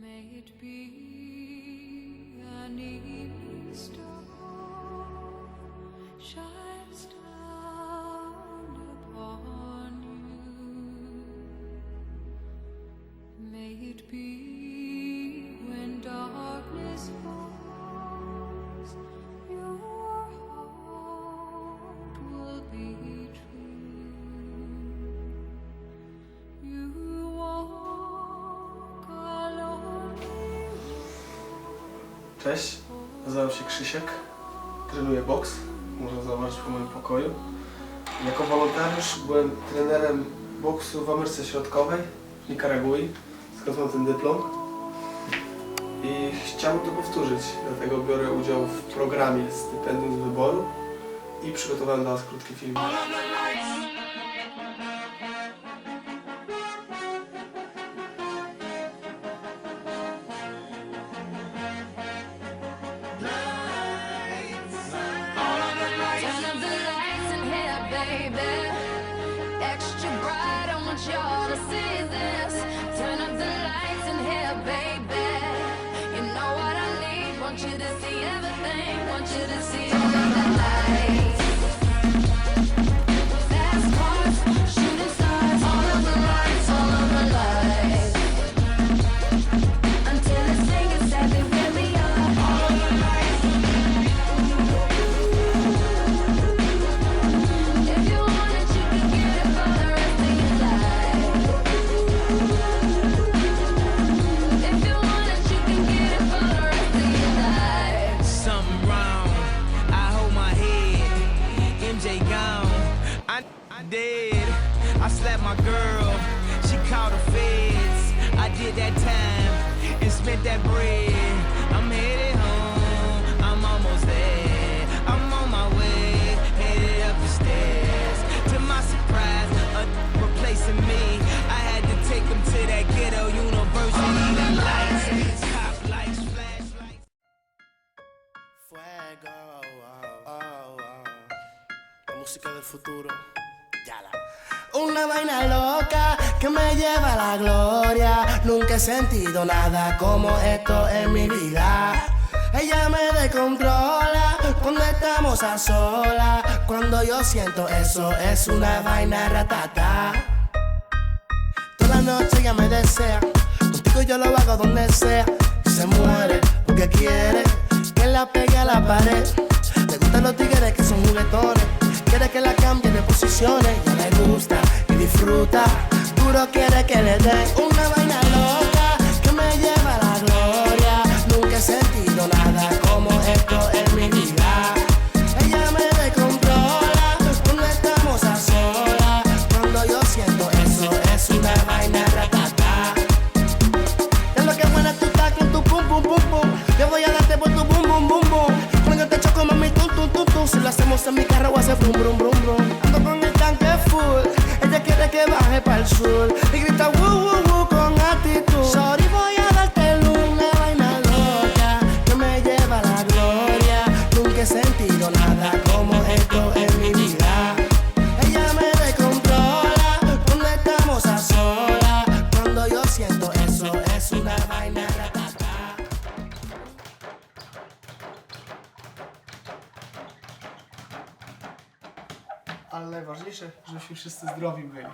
May it be an star shines down upon you. May it be Cześć, nazywam się Krzysiek, trenuję boks, można zobaczyć po moim pokoju. Jako wolontariusz byłem trenerem boksu w Ameryce Środkowej, w Nikaragui, skąd mam ten dyplom. I chciałbym to powtórzyć, dlatego biorę udział w programie Stypendium z Wyboru i przygotowałem dla Was krótki film. Want you to see everything. Want you to see all my girl. She called the feds. I did that time and spent that bread. I'm headed home. I'm almost there. I'm on my way. Headed up the stairs. To my surprise, a replacing me. I had to take him to that ghetto university. The lights, cop lights, flashlights. Fuego, oh, oh, oh. La música del futuro. Una vaina loca que me lleva a la gloria. Nunca he sentido nada como esto en mi vida. Ella me descontrola cuando estamos a solas. Cuando yo siento eso, es una vaina ratata. Toda la noche ella me desea. Contigo yo lo hago donde sea. Se muere porque quiere que la pegue a la pared. Duro quiere que le dé una vaina loca que me lleva a la gloria. Nunca he sentido nada como esto en mi vida. Ella me descontrola cuando estamos a solas. Cuando yo siento eso, es una vaina ratata. Es lo que buena tú estás con tu pum pum pum pum. Yo voy a darte por tu bum bum bum bum. Cuando te choco mami tum tum tum. Si lo hacemos en mi carro brum brum brum brum. Que baje para el sur y grita Ale najważniejsze, żebyśmy wszyscy zdrowi byli.